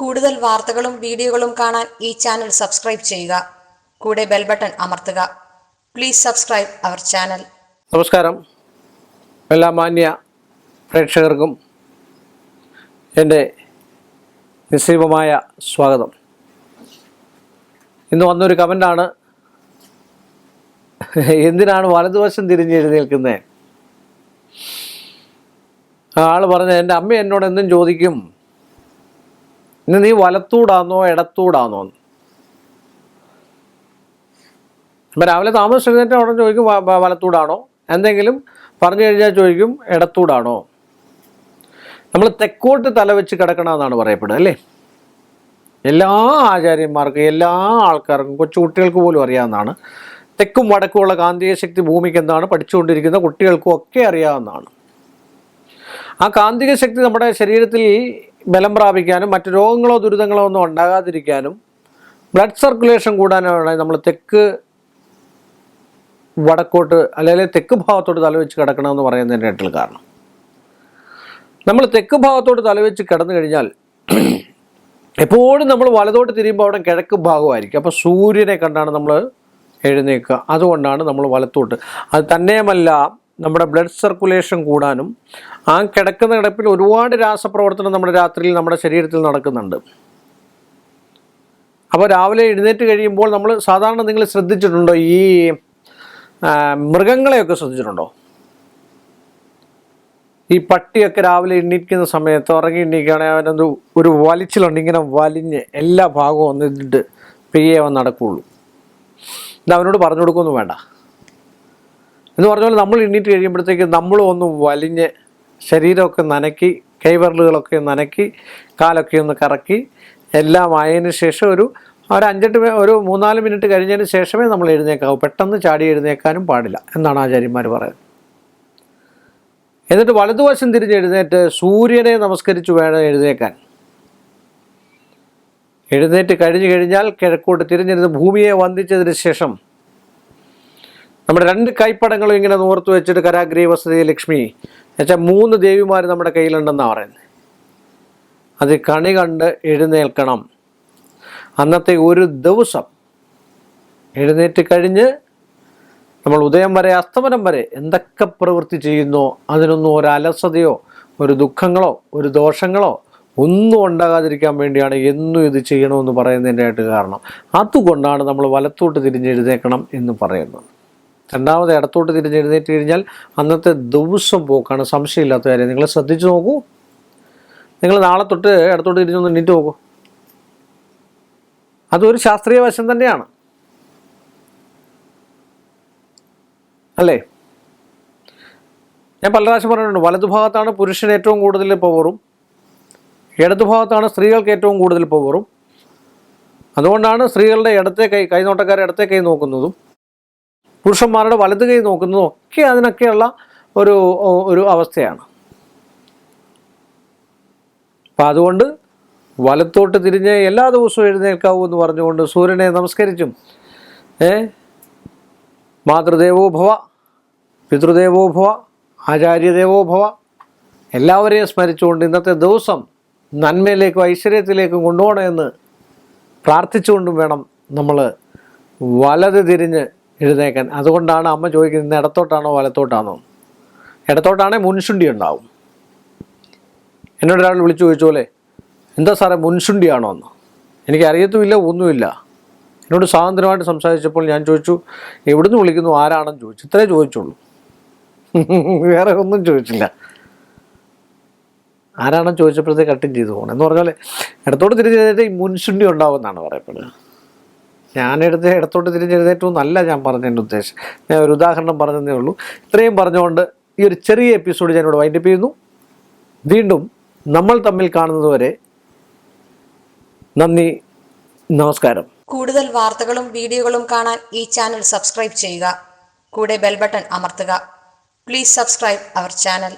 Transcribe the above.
കൂടുതൽ വാർത്തകളും വീഡിയോകളും കാണാൻ ഈ ചാനൽ സബ്സ്ക്രൈബ് ചെയ്യുക. കൂടെ ബെൽ ബട്ടൺ അമർത്തുക. പ്ലീസ് സബ്സ്ക്രൈബ് അവർ ചാനൽ നമസ്കാരം. എല്ലാ മാന്യ പ്രേക്ഷകർക്കും എന്റെ നിസ്സീമമായ സ്വാഗതം. ഇന്ന് വന്നൊരു കമന്റാണ്. എന്തിനാണ് വലതുവശം തിരിഞ്ഞെഴുന്നേൽക്കുന്നത് ആൾ പറഞ്ഞ എന്റെ അമ്മ എന്നോട് എന്നും ചോദിക്കും ഇന്ന് നീ വലത്തൂടാന്നോ ഇടത്തൂടാന്നോ? അപ്പം രാവിലെ താമസം എഴുന്നേറ്റ ഉടനെ ചോദിക്കും വലത്തൂടാണോ? എന്തെങ്കിലും പറഞ്ഞു കഴിഞ്ഞാൽ ചോദിക്കും ഇടത്തൂടാണോ? നമ്മൾ തെക്കോട്ട് തല വെച്ച് കിടക്കണമെന്നാണ് പറയപ്പെടുക അല്ലേ? എല്ലാ ആചാര്യന്മാർക്കും എല്ലാ ആൾക്കാർക്കും കൊച്ചു കുട്ടികൾക്ക് പോലും അറിയാവുന്നതാണ്. തെക്കും വടക്കുമുള്ള കാന്തിക ശക്തി ഭൂമിക്ക് എന്താണ്? പഠിച്ചുകൊണ്ടിരിക്കുന്ന കുട്ടികൾക്കും ഒക്കെ അറിയാവുന്നതാണ്. ആ കാന്തിക ശക്തി നമ്മുടെ ശരീരത്തിൽ ബലം പ്രാപിക്കാനും മറ്റു രോഗങ്ങളോ ദുരിതങ്ങളോ ഒന്നും ഉണ്ടാകാതിരിക്കാനും ബ്ലഡ് സർക്കുലേഷൻ കൂടാനാണ് നമ്മൾ തെക്ക് വടക്കോട്ട് അല്ലെങ്കിൽ തെക്ക് ഭാഗത്തോട്ട് തലവെച്ച് കിടക്കണമെന്ന് പറയുന്നതിന്റെ ഏറ്റവും കാരണം. നമ്മൾ തെക്ക് ഭാഗത്തോട്ട് തലവെച്ച് കിടന്നു കഴിഞ്ഞാൽ എപ്പോഴും നമ്മൾ വലതോട്ട് തിരിയുമ്പോൾ അവിടെ കിഴക്ക് ഭാഗമായിരിക്കും. അപ്പോൾ സൂര്യനെ കണ്ടാണ് നമ്മൾ എഴുന്നേൽക്കുക അതുകൊണ്ടാണ് നമ്മൾ വലത്തോട്ട്. അത് തന്നെയുമല്ല നമ്മുടെ ബ്ലഡ് സർക്കുലേഷൻ കൂടാനും ആ കിടക്കുന്ന കിടപ്പിൽ ഒരുപാട് രാസപ്രവർത്തനം നമ്മുടെ രാത്രിയിൽ നമ്മുടെ ശരീരത്തിൽ നടക്കുന്നുണ്ട്. അപ്പോൾ രാവിലെ എഴുന്നേറ്റ് കഴിയുമ്പോൾ നമ്മൾ സാധാരണ നിങ്ങൾ ശ്രദ്ധിച്ചിട്ടുണ്ടോ ഈ മൃഗങ്ങളെയൊക്കെ ശ്രദ്ധിച്ചിട്ടുണ്ടോ? ഈ പട്ടിയൊക്കെ രാവിലെ എണ്ണീക്കുന്ന സമയത്ത് ഉറങ്ങി എണ്ണീക്കുകയാണെങ്കിൽ അവനൊരു ഒരു വലിച്ചിലുണ്ട് ഇങ്ങനെ വലിഞ്ഞ് എല്ലാ ഭാഗവും ഒന്നിട്ട് പെയ്യേ അവൻ നടക്കുകയുള്ളൂ ഇത് അവനോട് പറഞ്ഞു കൊടുക്കൊന്നും വേണ്ട. എന്ന് പറഞ്ഞ പോലെ നമ്മൾ എണ്ണീറ്റ് കഴിയുമ്പോഴത്തേക്ക് നമ്മളും ഒന്ന് വലിഞ്ഞ് ശരീരമൊക്കെ നനക്കി കൈവിരലുകളൊക്കെ നനക്കി കാലൊക്കെ ഒന്ന് കറക്കി എല്ലാം ആയതിനു ശേഷം ഒരു ഒരു അഞ്ചെട്ട് ഒരു മൂന്നാൽ മിനിറ്റ് കഴിഞ്ഞതിന് ശേഷമേ നമ്മൾ എഴുന്നേക്കാവൂ. പെട്ടെന്ന് ചാടി എഴുന്നേക്കാനും പാടില്ല എന്നാണ് ആചാര്യന്മാർ പറയുന്നത്. എന്നിട്ട് വലതുവശം തിരിഞ്ഞ് എഴുന്നേറ്റ് സൂര്യനെ നമസ്കരിച്ച് വേണം എഴുന്നേക്കാൻ. എഴുന്നേറ്റ് കഴിഞ്ഞു കഴിഞ്ഞാൽ കിഴക്കോട്ട് തിരിഞ്ഞിരുന്ന് ഭൂമിയെ വന്ദിച്ചതിന് ശേഷം നമ്മുടെ രണ്ട് കൈപ്പടങ്ങളും ഇങ്ങനെ നോർത്ത് വെച്ചിട്ട് കരാഗ്രി വസതി ലക്ഷ്മി. എന്നുവെച്ചാൽ മൂന്ന് ദേവിമാർ നമ്മുടെ കയ്യിലുണ്ടെന്നാണ് പറയുന്നത്. അത് കണി കണ്ട് എഴുന്നേൽക്കണം. അന്നത്തെ ഒരു ദിവസം എഴുന്നേറ്റ് കഴിഞ്ഞ് നമ്മൾ ഉദയം വരെ അസ്തമനം വരെ എന്തൊക്കെ പ്രവൃത്തി ചെയ്യുന്നോ അതിനൊന്നും ഒരു അലസതയോ ഒരു ദുഃഖങ്ങളോ ഒരു ദോഷങ്ങളോ ഒന്നും ഉണ്ടാകാതിരിക്കാൻ വേണ്ടിയാണ് എന്നും ഇത് ചെയ്യണമെന്ന് പറയുന്നതിന്റെ ആയിട്ട് കാരണം. അതുകൊണ്ടാണ് നമ്മൾ വലത്തോട്ട് തിരിഞ്ഞെഴുന്നേക്കണം എന്ന് പറയുന്നത്. രണ്ടാമത് ഇടത്തോട്ട് തിരിഞ്ഞെഴുന്നേറ്റ് കഴിഞ്ഞാൽ അന്നത്തെ ദിവസം പോക്കാണ്. സംശയമില്ലാത്ത കാര്യം. നിങ്ങൾ ശ്രദ്ധിച്ചു നോക്കൂ. നിങ്ങൾ നാളെ തൊട്ട് ഇടത്തോട്ട് തിരിഞ്ഞൊന്ന് എണ്ണീറ്റ് നോക്കൂ. അതൊരു ശാസ്ത്രീയ വശം തന്നെയാണ്. അല്ലേ? ഞാൻ പല പ്രാവശ്യം പറഞ്ഞിട്ടുണ്ട് വലതുഭാഗത്താണ് പുരുഷന് ഏറ്റവും കൂടുതൽ പവറും ഇടതുഭാഗത്താണ് സ്ത്രീകൾക്ക് ഏറ്റവും കൂടുതൽ പവറും അതുകൊണ്ടാണ് സ്ത്രീകളുടെ ഇടത്തെ കൈ കൈനോട്ടക്കാരെ ഇടത്തെ കൈ നോക്കുന്നതും പുരുഷന്മാരുടെ വലത് കൈ നോക്കുന്നതും ഒക്കെ അതിനൊക്കെയുള്ള ഒരു ഒരു അവസ്ഥയാണ്. അപ്പം അതുകൊണ്ട് വലത്തോട്ട് തിരിഞ്ഞ് എല്ലാ ദിവസവും എഴുന്നേൽക്കാവൂ എന്ന് പറഞ്ഞുകൊണ്ട് സൂര്യനെ നമസ്കരിച്ചും. ഏ? മാതൃദേവോ ഭവ പിതൃദേവോ ഭവ ആചാര്യദേവോ ഭവ എല്ലാവരെയും സ്മരിച്ചുകൊണ്ട് ഇന്നത്തെ ദിവസം നന്മയിലേക്കും ഐശ്വര്യത്തിലേക്കും കൊണ്ടുപോകണമെന്ന് പ്രാർത്ഥിച്ചുകൊണ്ടും വേണം നമ്മൾ വലത് തിരിഞ്ഞ് എഴുന്നേക്കാൻ. അതുകൊണ്ടാണ് അമ്മ ചോദിക്കുന്നത് ഇന്ന് ഇടത്തോട്ടാണോ വലത്തോട്ടാണോ? ഇടത്തോട്ടാണേ മുൻശുണ്ടി ഉണ്ടാവും. എന്നോട് ഒരാൾ വിളിച്ചു ചോദിച്ചു പോലെ എന്താ സാറേ മുൻശുണ്ടിയാണോ എന്ന്? എനിക്കറിയത്തുമില്ല ഒന്നുമില്ല. എന്നോട് സ്വാതന്ത്ര്യമായിട്ട് സംസാരിച്ചപ്പോൾ ഞാൻ ചോദിച്ചു എവിടുന്ന് വിളിക്കുന്നു? ആരാണെന്ന് ചോദിച്ചു. ഇത്രേ ചോദിച്ചുള്ളൂ. വേറെ ഒന്നും ചോദിച്ചില്ല. ആരാണെന്ന് ചോദിച്ചപ്പോഴത്തേക്ക് കട്ടിങ് ചെയ്തു പോകണം എന്ന് പറഞ്ഞാൽ ഇടത്തോട്ട് തിരിഞ്ഞെഴുന്നേറ്റ് ഈ മുൻശുണ്ടി ഉണ്ടാവുമെന്നാണ് പറയപ്പെടുക. ഞാനെടുത്ത് ഇടത്തോട്ട് തിരിഞ്ഞെഴുന്നേറ്റവും നല്ല ഞാൻ പറഞ്ഞതിന്റെ ഉദ്ദേശം. ഞാൻ ഒരു ഉദാഹരണം പറഞ്ഞതേ ഉള്ളൂ. ഇത്രയും പറഞ്ഞുകൊണ്ട് ഈ ഒരു ചെറിയ എപ്പിസോഡ് ഞാനിവിടെ വൈൻഡപ്പ് ചെയ്യുന്നു. വീണ്ടും നമ്മൾ തമ്മിൽ കാണുന്നത് വരെ നന്ദി നമസ്കാരം. കൂടുതൽ വാർത്തകളും വീഡിയോകളും കാണാൻ ഈ ചാനൽ സബ്സ്ക്രൈബ് ചെയ്യുക. കൂടെ ബെൽബട്ടൺ അമർത്തുക. Please subscribe our channel